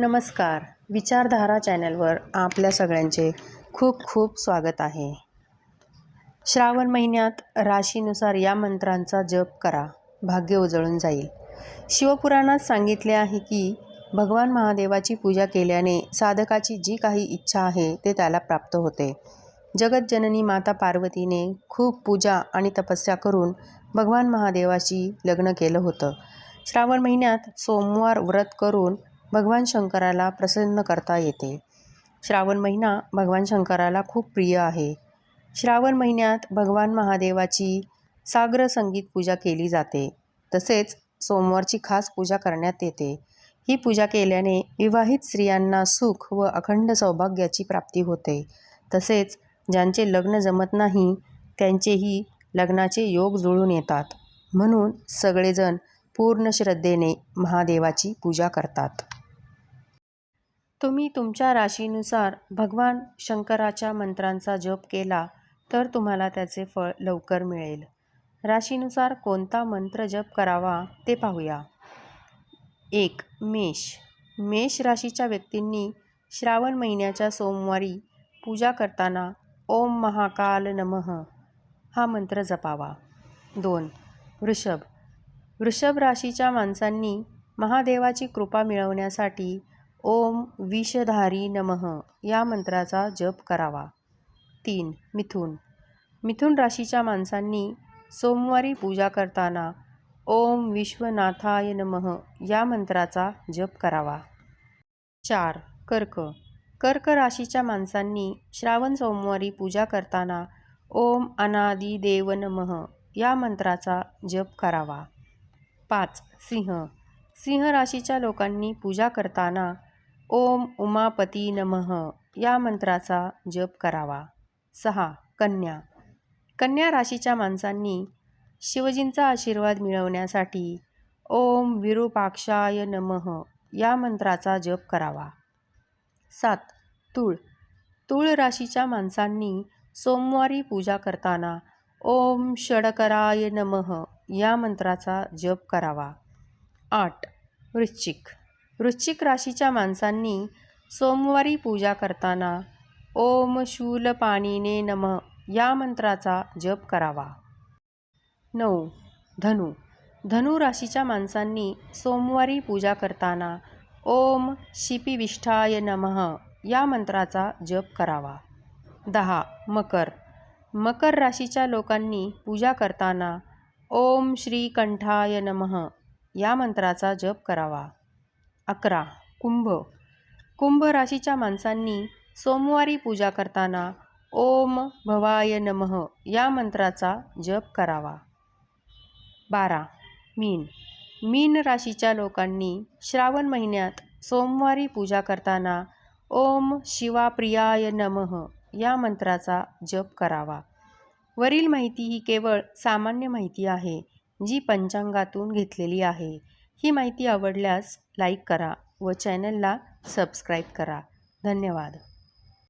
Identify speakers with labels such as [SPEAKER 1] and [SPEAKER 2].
[SPEAKER 1] नमस्कार. विचारधारा चॅनलवर आपल्या सगळ्यांचे खूप खूप स्वागत आहे. श्रावण महिन्यात राशीनुसार या मंत्रांचा जप करा. भाग्य उजळून जाईल. शिवपुराणात सांगितले आहे की भगवान महादेवाची पूजा केल्याने साधकाची जी काही इच्छा आहे ते त्याला प्राप्त होते. जगतजननी माता पार्वतीने खूप पूजा आणि तपस्या करून भगवान महादेवाशी लग्न केलं होतं. श्रावण महिन्यात सोमवार व्रत करून भगवान शंकराला प्रसन्न करता येते. श्रावण महिना भगवान शंकराला खूप प्रिय आहे. श्रावण महिन्यात भगवान महादेवाची साग्र संगीत पूजा केली जाते. तसेच सोमवारची खास पूजा करण्यात येते. ही पूजा केल्याने विवाहित स्त्रियांना सुख व अखंड सौभाग्याची प्राप्ती होते. तसेच ज्यांचे लग्न जमत नाही त्यांचेही लग्नाचे योग जुळून येतात. म्हणून सगळेजण पूर्ण श्रद्धेने महादेवाची पूजा करतात. तुम्ही तुमच्या राशीनुसार भगवान शंकराच्या मंत्रांचा जप केला तर तुम्हाला त्याचे फळ लवकर मिळेल. राशीनुसार कोणता मंत्र जप करावा ते पाहूया. एक मेष. मेष राशीच्या व्यक्तींनी श्रावण महिन्याच्या सोमवारी पूजा करताना ओम महाकाल नमः हा मंत्र जपावा. दोन वृषभ. वृषभ राशीच्या माणसांनी महादेवाची कृपा मिळवण्यासाठी ओम विषधारी नमः या मंत्राचा जप करावा. तीन मिथुन. मिथुन राशीच्या माणसांनी सोमवारी पूजा करताना ओम विश्वनाथाय नमः या मंत्राचा जप करावा. चार कर्क. कर्क राशीच्या माणसांनी श्रावण सोमवारी पूजा करताना ओम अनादि देव नमः या मंत्राचा जप करावा. पाच सिंह. सिंह राशीच्या लोकांनी पूजा करताना ओम उमापती नमः. या मंत्राचा जप करावा. सहा. कन्या. कन्या राशीच्या माणसांनी शिवजींचा आशीर्वाद मिळवण्यासाठी ओम विरूपाक्षाय नमः या मंत्राचा जप करावा. सात. तूळ. तूळ राशीच्या माणसांनी सोमवारी पूजा करताना ओम षडकराय नमः या मंत्राचा जप करावा. आठ. वृश्चिक. वृश्चिक राशीच्या माणसांनी सोमवारी पूजा करताना ओम शूल पाणीने नमः या मंत्राचा जप करावा. नऊ. धनु. धनु राशीच्या माणसांनी सोमवारी पूजा करताना ओम शिपिविष्ठाय नमः या मंत्राचा जप करावा. दहा. मकर. मकर राशीच्या लोकांनी पूजा करताना ओम श्रीकंठाय नमः या मंत्राचा जप करावा. अकरा. कुंभ. कुंभ राशीच्या माणसांनी सोमवारी पूजा करताना ओम भवाय नमः या मंत्राचा जप करावा. बारा. मीन. मीन राशीच्या लोकांनी श्रावण महिन्यात सोमवारी पूजा करताना ओम शिवाप्रियाय नमः या मंत्राचा जप करावा. वरील माहिती ही केवळ सामान्य माहिती आहे जी पंचांगातून घेतलेली आहे. ही माहिती आवडल्यास लाईक करा व चॅनलला सबस्क्राईब करा. धन्यवाद.